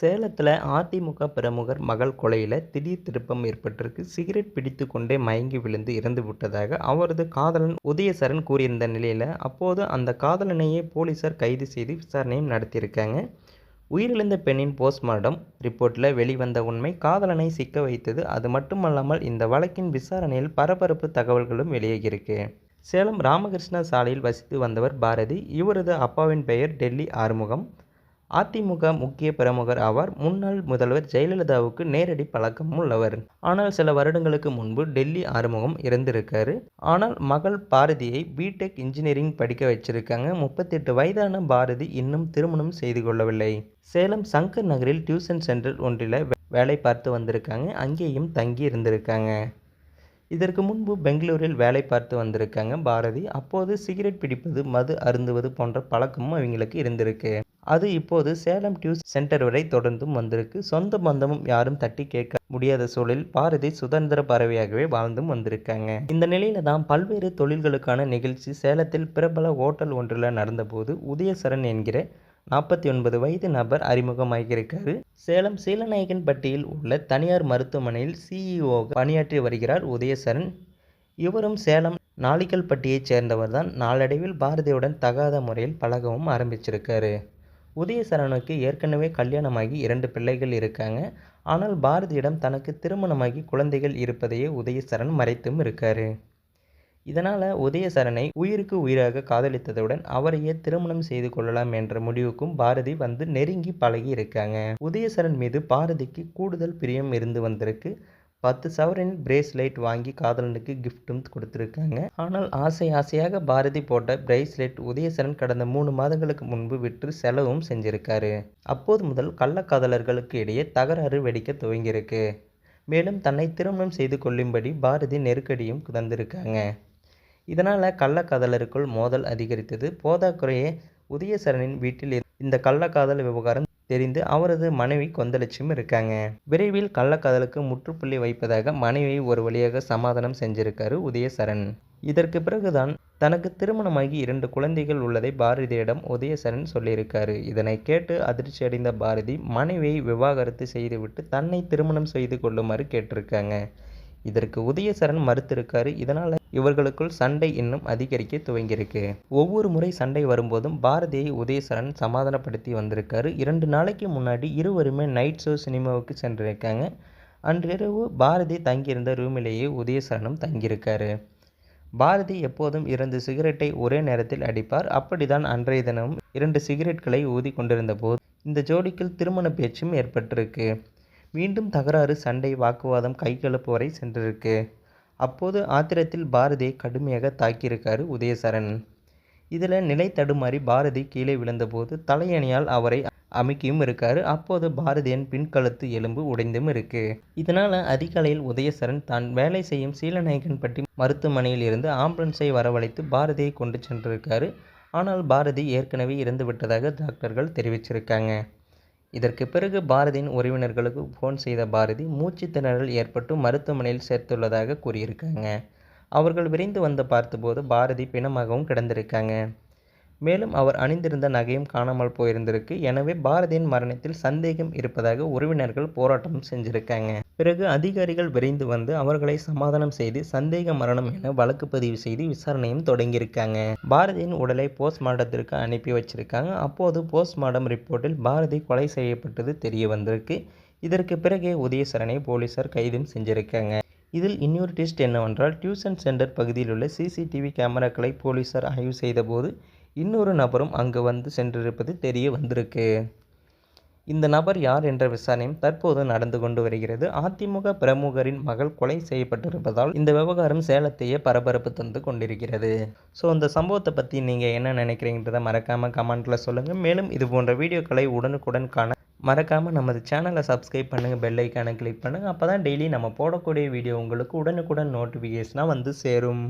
சேலத்தில் அதிமுக பிரமுகர் மகள் கொலையில் திடீர் திருப்பம் ஏற்பட்டிருக்கு. சிகரெட் பிடித்து கொண்டே மயங்கி விழுந்து இறந்து விட்டதாக அவரது காதலன் உதயசரன் கூறியிருந்த நிலையில் அப்போது அந்த காதலனையே போலீசார் கைது செய்து விசாரணையும் நடத்தியிருக்காங்க. உயிரிழந்த பெண்ணின் போஸ்ட்மார்ட்டம் ரிப்போர்ட்டில் வெளிவந்த உண்மை. காதலனை சிக்க வைத்தது அது மட்டுமல்லாமல் இந்த வழக்கின் விசாரணையில் பரபரப்பு தகவல்களும் வெளியாகியிருக்கு. சேலம் ராமகிருஷ்ணா சாலையில் வசித்து வந்தவர் பாரதி. இவரது அப்பாவின் பெயர் டெல்லி ஆறுமுகம். அதிமுக முக்கிய பிரமுகர் ஆவார். முன்னாள் முதல்வர் ஜெயலலிதாவுக்கு நேரடி பழக்கம் உள்ளவர். ஆனால் சில வருடங்களுக்கு முன்பு டெல்லி ஆறுமுகம் இறந்திருக்காரு. ஆனால் மகள் பாரதியை பிடெக் இன்ஜினியரிங் படிக்க வச்சிருக்காங்க. முப்பத்தெட்டு வயதான பாரதி இன்னும் திருமணம் செய்து கொள்ளவில்லை. சேலம் சங்கர் நகரில் டியூஷன் சென்டர் ஒன்றில் வேலை பார்த்து வந்திருக்காங்க. அங்கேயும் தங்கி இருந்திருக்காங்க. இதற்கு முன்பு பெங்களூரில் வேலை பார்த்து வந்திருக்காங்க பாரதி. அப்போது சிகரெட் பிடிப்பது மது அருந்துவது போன்ற பழக்கமும் அவங்களுக்கு இருந்திருக்கு. அது இப்போது சேலம் டியூஸ் சென்டர் வரை தொடர்ந்தும் வந்திருக்கு. சொந்த பந்தமும் யாரும் தட்டி கேட்க முடியாத சூழலில் பாரதி சுதந்திர பறவையாகவே வாழ்ந்தும் வந்திருக்காங்க. இந்த நிலையில தான் பல்வேறு தொழில்களுக்கான நிகழ்ச்சி சேலத்தில் பிரபல ஹோட்டல் ஒன்றில் நடந்தபோது உதயசரன் என்கிற நாற்பத்தி ஒன்பது வயது நபர் அறிமுகமாகியிருக்காரு. சேலம் சீலநாயகன்பட்டியில் உள்ள தனியார் மருத்துவமனையில் சிஇஓ பணியாற்றி வருகிறார் உதயசரன் இவரும் சேலம் நாளிக்கல்பட்டியைச் சேர்ந்தவர் தான். நாளடைவில் பாரதியுடன் தகாத முறையில் பழகவும் ஆரம்பிச்சிருக்காரு. உதயசரனுக்கு ஏற்கனவே கல்யாணமாகி இரண்டு பிள்ளைகள் இருக்காங்க. ஆனால் பாரதியிடம் தனக்கு திருமணமாகி குழந்தைகள் இருப்பதையே உதயசரன் மறைத்தும் இருக்காரு. இதனால் உதயசரனை உயிருக்கு உயிராக காதலித்ததுடன் அவரையே திருமணம் செய்து கொள்ளலாம் என்ற முடிவுக்கும் பாரதி வந்து நெருங்கி பழகி இருக்காங்க. உதயசரன் மீது பாரதிக்கு கூடுதல் பிரியம் இருந்து வந்திருக்கு. பத்து சவரன் பிரேஸ்லெட் வாங்கி காதலனுக்கு கிஃப்ட்டும் கொடுத்துருக்காங்க. ஆனால் ஆசை ஆசையாக பாரதி போட்ட பிரேஸ்லெட் உதயசரன் கடந்த மூணு மாதங்களுக்கு முன்பு விற்று செலவும் செஞ்சிருக்காரு. அப்போது முதல் கள்ளக்காதலர்களுக்கு இடையே தகராறு வெடிக்க துவங்கியிருக்கு. மேலும் தன்னை திருமணம் செய்து கொள்ளும்படி பாரதி நெருக்கடியும் தந்திருக்காங்க இதனால் கள்ளக்காதலருக்குள் மோதல் அதிகரித்தது. போதாக்குறையே உதயசரனின் வீட்டில் இந்த கள்ளக்காதல் விவகாரம் தெரிந்து அவரது மனைவி கொந்தளிச்சும் இருக்காங்க. விரைவில் கள்ளக்காதலுக்கு முற்றுப்புள்ளி வைப்பதாக மனைவி ஒரு வழியாக சமாதானம் செஞ்சிருக்காரு உதயசரன் இதற்கு பிறகுதான் தனக்கு திருமணமாகி இரண்டு குழந்தைகள் உள்ளதை பாரதியிடம் உதயசரன் சொல்லியிருக்காரு. இதனை கேட்டு அதிர்ச்சி அடைந்த பாரதி மனைவியை விவாகரத்து செய்துவிட்டு தன்னை திருமணம் செய்து கொள்ளுமாறு கேட்டிருக்காங்க. இதற்கு உதயசரன் மறுத்திருக்காரு. இதனால் இவர்களுக்குள் சண்டை இன்னும் அதிகரிக்க துவங்கியிருக்கு. ஒவ்வொரு முறை சண்டை வரும்போதும் பாரதியை உதயசரன் சமாதானப்படுத்தி வந்திருக்காரு. இரண்டு நாளைக்கு முன்னாடி இருவருமே நைட் ஷோ சினிமாவுக்கு சென்றிருக்காங்க. அன்றிரவு பாரதி தங்கியிருந்த ரூமிலேயே உதயசரனும் தங்கியிருக்காரு. பாரதி எப்போதும் இரண்டு சிகரெட்டை ஒரே நேரத்தில் அடிப்பார். அப்படிதான் அன்றைய தினமும் இரண்டு சிகரெட்களை ஊதி கொண்டிருந்த போது இந்த ஜோடிக்குள் திருமண பேச்சும் ஏற்பட்டிருக்கு. மீண்டும் தகராறு சண்டை வாக்குவாதம் கைகலப்பு வரை சென்றிருக்கு. அப்போது ஆத்திரத்தில் பாரதியை கடுமையாக தாக்கியிருக்காரு உதயசரன் இதில் நிலை தடுமாறி பாரதி கீழே விழுந்தபோது தலையணியால் அவரை அமைக்கியும் இருக்காரு. அப்போது பாரதியின் பின்கழுத்து எலும்பு உடைந்தும் இருக்கு. இதனால் அதிகாலையில் உதயசரன் தான் வேலை செய்யும் சீலநாயகன்பட்டி மருத்துவமனையில் இருந்து ஆம்புலன்ஸை வரவழைத்து பாரதியை கொண்டு சென்றிருக்காரு. ஆனால் பாரதி ஏற்கனவே இறந்து விட்டதாக டாக்டர்கள் தெரிவிச்சிருக்காங்க. இதற்கு பிறகு பாரதியின் உறவினர்களுக்கு ஃபோன் செய்த பாரதி மூச்சு திணறல் ஏற்பட்டு மருத்துவமனையில் சேர்த்துள்ளதாக கூறியிருக்காங்க. அவர்கள் விரைந்து வந்து பார்த்தபோது பாரதி பிணமாகவும் கிடந்திருக்காங்க. மேலும் அவர் அணிந்திருந்த நகையும் காணாமல் போயிருந்திருக்கு. எனவே பாரதியின் மரணத்தில் சந்தேகம் இருப்பதாக உறவினர்கள் போராட்டம் செஞ்சுருக்காங்க. பிறகு அதிகாரிகள் விரைந்து வந்து அவர்களை சமாதானம் செய்து சந்தேக மரணம் என வழக்கு பதிவு செய்து விசாரணையும் தொடங்கியிருக்காங்க. பாரதியின் உடலை போஸ்ட்மார்ட்டத்திற்கு அனுப்பி வச்சிருக்காங்க. அப்போது போஸ்ட்மார்ட்டம் ரிப்போர்ட்டில் பாரதி கொலை செய்யப்பட்டது தெரிய வந்திருக்கு. இதற்கு பிறகே உதயசரனை போலீசார் கைதும் செஞ்சிருக்காங்க. இதில் இன்னொரு டெஸ்ட் என்னவென்றால் டியூஷன் சென்டர் பகுதியில் உள்ள சிசிடிவி கேமராக்களை போலீசார் ஆய்வு செய்தபோது இன்னொரு நபரும் அங்கு வந்து சென்றிருப்பது தெரிய வந்திருக்கு. இந்த நபர் யார் என்ற விசாரணையும் தற்போது நடந்து கொண்டு வருகிறது. அதிமுக பிரமுகரின் மகள் கொலை செய்யப்பட்டிருப்பதால் இந்த விவகாரம் சேலத்தையே பரபரப்பு தந்து கொண்டிருக்கிறது. ஸோ அந்த சம்பவத்தை பற்றி நீங்கள் என்ன நினைக்கிறீங்கன்றதை மறக்காமல் கமெண்ட்டில் சொல்லுங்கள் மேலும் இது போன்ற வீடியோக்களை உடனுக்குடன் காண மறக்காமல் நமது சேனலை சப்ஸ்கிரைப் பண்ணுங்கள் பெல் ஐக்கானை கிளிக் பண்ணுங்கள் அப்போ தான் டெய்லி நம்ம போடக்கூடிய வீடியோ உங்களுக்கு உடனுக்குடன் நோட்டிஃபிகேஷனாக வந்து சேரும்.